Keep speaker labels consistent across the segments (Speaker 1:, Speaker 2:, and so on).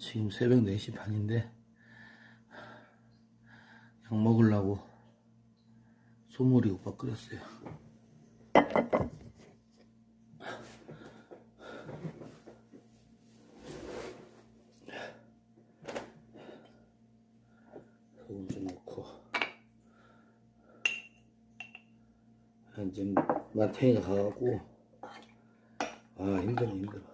Speaker 1: 지금 새벽 4시 반인데 약 먹으려고 소머리 오빠 끓였어요. 소금 좀 넣고 이제 마탱이가 가갖고 아 힘들어 힘들어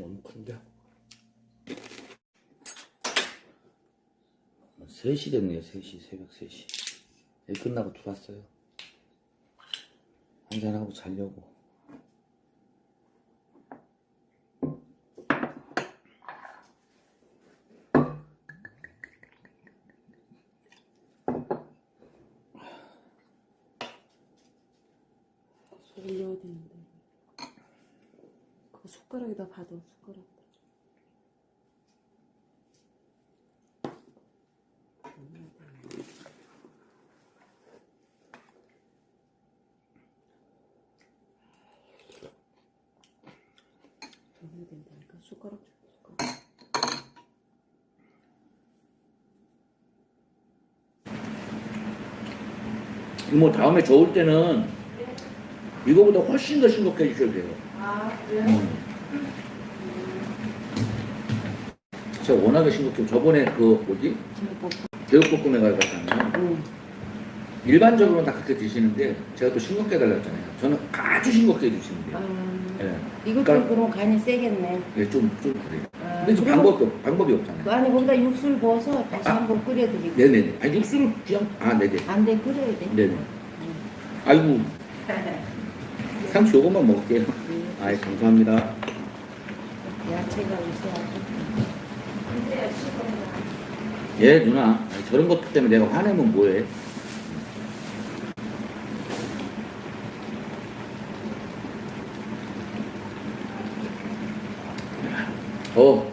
Speaker 1: 너무 큰데? 3시 됐네요 3시 새벽 3시. 일 끝나고 들어왔어요. 한잔하고 자려고.
Speaker 2: 올려야 되는데. 숟가락에다 받아, 숟가락. 올려야 된다니까, 숟가락 줘, 숟가락.
Speaker 1: 뭐 다음에 저올 때는 이거보다 훨씬 더 싱겁게 해주셔도 돼요
Speaker 2: 아, 그래요?
Speaker 1: 제가 워낙에 싱겁게 저번에 그 뭐지 제육볶음에 가봤잖아요
Speaker 2: 응.
Speaker 1: 일반적으로는 다 그렇게 드시는데 제가 또 싱겁게 해달랬잖아요 저는 아주 싱겁게 해주시는데요
Speaker 2: 아,
Speaker 1: 예.
Speaker 2: 이것도
Speaker 1: 그러니까-
Speaker 2: 그럼 간이 세겠네.
Speaker 1: 예, 좀, 좀 그래요
Speaker 2: 아,
Speaker 1: 근데 지금 방법이, 없- 방법이 없잖아요
Speaker 2: 그 안에 거기다 육수를 부어서 다시
Speaker 1: 아.
Speaker 2: 한번 끓여드리고.
Speaker 1: 네네네 아니 육수를 그냥 아 네네
Speaker 2: 안 돼, 끓여야 돼.
Speaker 1: 네네 아이고 상추 요것만 먹을게요 아이 감사합니다.
Speaker 2: 야채가 있어야지.
Speaker 1: 예 누나. 아니, 저런 것 때문에 내가 화내면 뭐해? 어